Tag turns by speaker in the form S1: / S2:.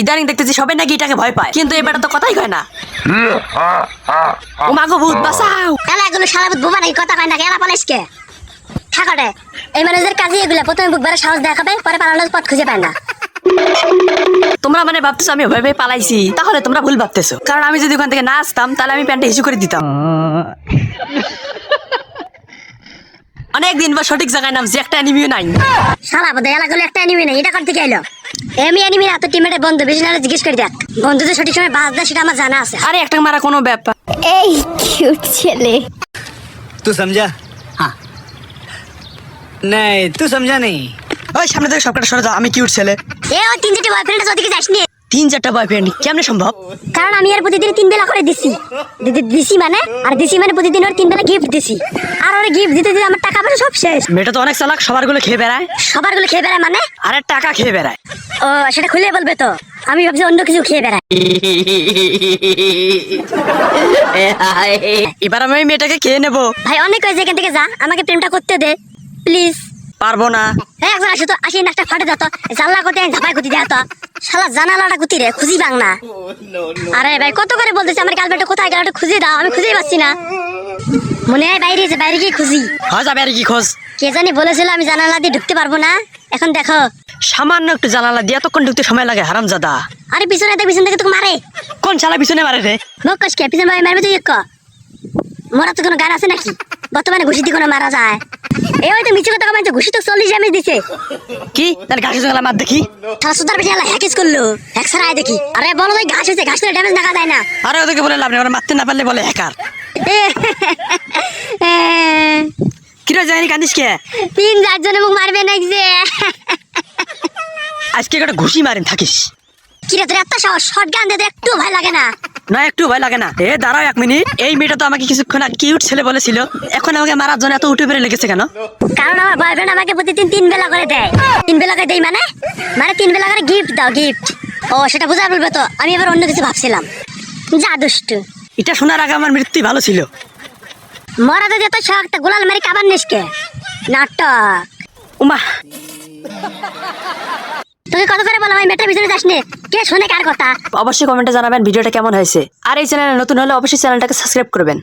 S1: ইদানিং দেখতেছি সবাই নাকি এটাকে ভয় পায়। কিন্তু এবারে তো কথাই কয় না। ও মাগো ভূত বাঁচাও।
S2: এলা এগুলো বুধ বোমা নাকি কথা কয় না এলা পালাইসকে ঠাকাটে এই মানুষের কাজে এগুলো। প্রথমে বুকবারে সাহস দেখাবে পরে পালানোর পথ খুঁজে পায় না।
S1: তোমরা মানে ভাবতেছো আমি ভয় ভয় পালাইছি। তাহলে তোমরা ভুল ভাবতেছো। কারণ আমি যদি ওখান থেকে না আসতাম তাহলে আমি প্যান্টটা হিসু করে দিতাম। অনেকদিন বা সঠিক জায়গায় নামছি একটা অ্যানিমিও নাই।
S2: শালা বোধ এলাকাগুলো একটা অ্যানিমি নেই। এটা করতে গেলো আমি বন্ধু জিজ্ঞেস করে দেখ। সঠিক সময় বাস দেয় সেটা আমার জানা আছে।
S1: আরে একটা মারা কোনো ব্যাপার।
S2: এই কিউট ছেলে।
S3: সমঝা? হ্যাঁ। নাই সমঝা নেই।
S1: ওই সামনে থেকে সবকটা সরে যা আমি কিউট ছেলে।
S2: এ ওই তিন চারটে বয়ফ্রেন্ড আছে ওদিকে যাস নি
S1: তিন বয়ফ্রেন্ড কেমনে সম্ভব?
S2: কারণ আমি আর প্রতিদিন তিন বেলা করে দিছি। দিছি মানে? আর দিছি মানে প্রতিদিন ওর তিন বেলা গিফট দিছি। আর ওর গিফট দিতে দিতে আমার টাকা পয়সা সব শেষ।
S1: মেয়েটা তো অনেক চালাক সবারগুলো খেয়ে বেড়ায়।
S2: সবারগুলো খেয়ে বেড়ায় মানে?
S1: আরে টাকা খেয়ে বেড়ায়।
S2: ও সেটা খুলে বলবে তো। আমি ভাবছি অন্য কিছু খেয়ে বেড়ায়
S1: এবার আমি মেয়েটাকে খেয়ে নেব।
S2: ভাই অনেক হয়েছে এখান থেকে যা। আমাকে প্রেমটা করতে দে প্লিজ
S1: পারব না।
S2: হ্যাঁ একজন আসো তো। আসি নাকটা ফাটে দিত জানলা করতে ঝাপাই কুতি দেয় তো। শালা জানালাটা কুতি রে খুঁজি বাং না আরে ভাই কত করে বলতেছি আমার গার্লফ্রেন্ড কোথায়? গেল খুঁজে দাও আমি খুঁজেই পাচ্ছি না। মনে হয় বাইরে আছে বাইরে গিয়ে খুঁজি।
S1: হয় যাবে আর কি খোঁজ।
S2: কে জানি বলেছিল আমি জানালা দিয়ে ঢুকতে পারব না? এখন দেখো।
S1: সামান্য একটু জানালা দিয়ে এতক্ষণ ঢুকতে সময় লাগে হারাম জাদা
S2: আরে পিছনে দেখ পিছন থেকে তোকে মারে।
S1: কোন শালা পিছনে মারে রে?
S2: মুখ কষকে পিছন ভাই মারবে তুই এক মরা তো কোনো গান আছে নাকি? বর্তমানে ঘুষি দিয়ে কোনো মারা যায়। এই হয়তো মিছে কথা কমাইছে ঘুষি তো চল্লিশ ড্যামেজ দিছে।
S1: কি? তাহলে গাছ গেলাম মার দেখি।
S2: তারা সুতার বেশি হ্যাকিস করল। হ্যাক সারাই দেখি। আরে বলো ভাই ঘাস হয়েছে ঘাস ড্যামেজ দেখা যায় না।
S1: আরে ওদেরকে বলে লাভ নেই ওরা মারতে না পারলে বলে হ্যাকার কিরা জানি কান্দিস কে?
S2: তিন চারজনে মুখ মারবে নাকি যে?
S1: আজকে একটা ঘুষি মারেন থাকিস।
S2: কিরে তোর এত সাহস? শর্ট গান দিতে একটু ভয় লাগে না?
S1: না একটু ভয় লাগে না। এ দাঁড়াও এক মিনিট। এই মেয়েটা তো আমাকে কিছুক্ষণ আগে কিউট ছেলে বলেছিল। এখন আমাকে মারার জন্য এত উঠে লেগেছে কেন?
S2: কারণ আমার বয়ফ্রেন্ড আমাকে প্রতিদিন তিন বেলা করে দেয়। তিন বেলা করে দেই মানে? মানে তিন বেলা করে গিফট দাও গিফট ও সেটা বুঝা বলবে তো। আমি এবার অন্য কিছু ভাবছিলাম। যা দুষ্টু।
S1: এটা শোনার আগে আমার মৃত্যু ভালো ছিল।
S2: মরা তো এত শখ তা গোলাল মারি কাবার নিসকে নাটক।
S1: উমা।
S2: তোকে কত করে বলা হয় মেটার ভিতরে যাস নে কে শোনে কার কথা?
S1: অবশ্যই কমেন্টে জানাবেন ভিডিওটা কেমন হয়েছে। আর এই চ্যানেলে নতুন হলে অবশ্যই চ্যানেলটাকে সাবস্ক্রাইব করবেন।